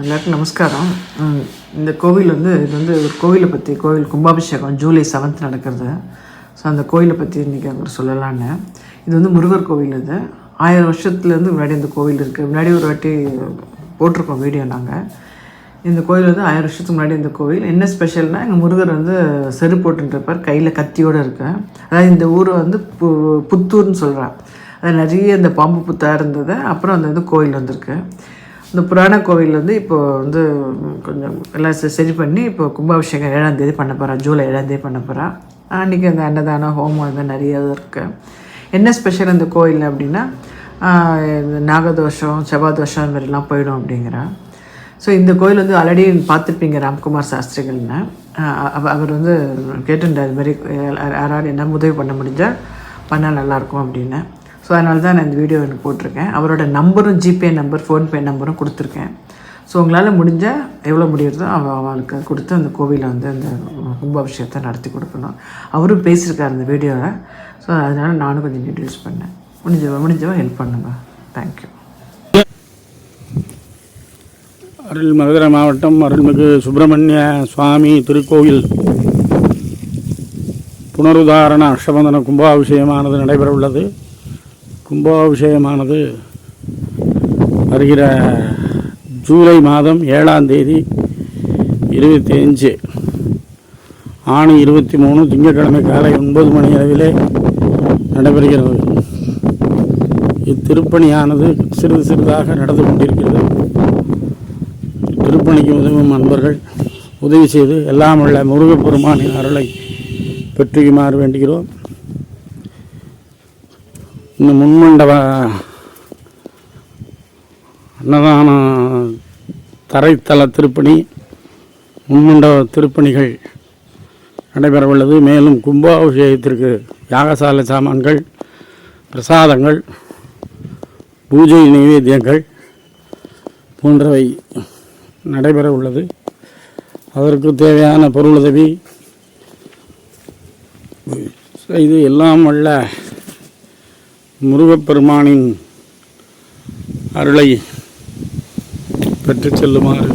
எல்லாருக்கும் நமஸ்காரம். இந்த கோவில் வந்து இது வந்து ஒரு கோவிலை பற்றி கோவில் கும்பாபிஷேகம் ஜூலை செவன்த் நடக்கிறது. ஸோ அந்த கோவிலை பற்றி இன்றைக்கி அவங்க சொல்லலான்னு. இது வந்து முருகர் கோவில் இது. ஆயிரம் வருஷத்துலேருந்து முன்னாடி இந்த கோவில் இருக்குது முன்னாடி ஒரு வாட்டி போட்டிருக்கோம் வீடியோ நாங்கள் இந்த கோயில் வந்து ஆயிரம் வருஷத்துக்கு முன்னாடி இந்த கோவில். என்ன ஸ்பெஷல்னால் எங்கள் முருகர் வந்து செரு போட்டுருப்பார் கையில் கத்தியோடு இருக்கேன் அதாவது இந்த ஊரை வந்து பு புத்தூர்னு சொல்கிறான் அது நிறைய இந்த பாம்பு புத்தாக இருந்தது. அப்புறம் அந்த இது கோயில் வந்திருக்கு. இந்த புராண கோவில் வந்து இப்போ வந்து கொஞ்சம் எல்லாம் செ- சரி பண்ணி இப்போ கும்பாபிஷேகம் ஏழாம் தேதி பண்ண போகிறான் ஜூலை ஏழாம் தேதி பண்ண போகிறான் அன்றைக்கி அந்த அன்னதானம் ஹோமம் அந்த நிறைய இருக்குது என்ன ஸ்பெஷல் அந்த கோயில் அப்படின்னா இந்த நாகதோஷம் செவ்வாதோஷம் அது மாதிரிலாம் போயிடும் அப்படிங்கிறா. ஸோ இந்த கோயில் வந்து ஆல்ரெடி பார்த்துருப்பீங்க ராம்குமார் சாஸ்திரிகள்னு. அவர் வந்து கேட்டுட்டார் இது மாதிரி யாராவது என்ன உதவி பண்ண முடிஞ்சால் பண்ணால் நல்லாயிருக்கும் அப்படின்னு. ஸோ அதனால தான் நான் இந்த வீடியோ எனக்கு போட்டிருக்கேன். அவரோட நம்பரும் ஜிபே நம்பர் ஃபோன்பே நம்பரும் கொடுத்துருக்கேன். ஸோ உங்களால் முடிஞ்சால் எவ்வளோ முடியுறதோ அவள் அவளுக்கு கொடுத்து அந்த கோவிலை வந்து அந்த கும்பாபிஷேகத்தை நடத்தி கொடுக்கணும். அவரும் பேசியிருக்காரு அந்த வீடியோவில் ஸோ அதனால் நானும் கொஞ்சம் இன்ட்ரடியூஸ் பண்ணேன். முடிஞ்ச முடிஞ்சவா ஹெல்ப் பண்ணுங்க. தேங்க்யூ அருள் மதுரை மாவட்டம் அருள்மிகு சுப்பிரமணிய சுவாமி திருக்கோயில் புனருதாரண அஷ்டபந்தன கும்பாபிஷேகமானது நடைபெற உள்ளது கும்பாபிஷேகமானது வருகிற ஜூலை மாதம் ஏழாம் தேதி இருபத்தி அஞ்சு ஆணி இருபத்தி மூணு திங்கட்கிழமை காலை ஒன்பது மணி அளவிலே நடைபெறுகிறது. இத்திருப்பணியானது சிறிது சிறிதாக நடந்து கொண்டிருக்கிறது. திருப்பணிக்கு உதவும் அன்பர்கள் உதவி செய்து எல்லாம் உள்ள முருகப்பெருமானின் அருளை பெற்றுக்குமாறு வேண்டுகிறோம். இந்த முன்மண்டப அன்னதான தரைத்தள திருப்பணி முன்மண்டப திருப்பணிகள் நடைபெற உள்ளது மேலும் கும்பாபிஷேகத்திற்கு யாகசாலை சாமான்கள் பிரசாதங்கள் பூஜை நைவேத்தியங்கள் போன்றவை நடைபெற உள்ளது அதற்கு தேவையான பொருளுதவி செய்து எல்லாம் வல்ல முருகப்பெருமானின் அருளை பெற்றுச் செல்லுமாறு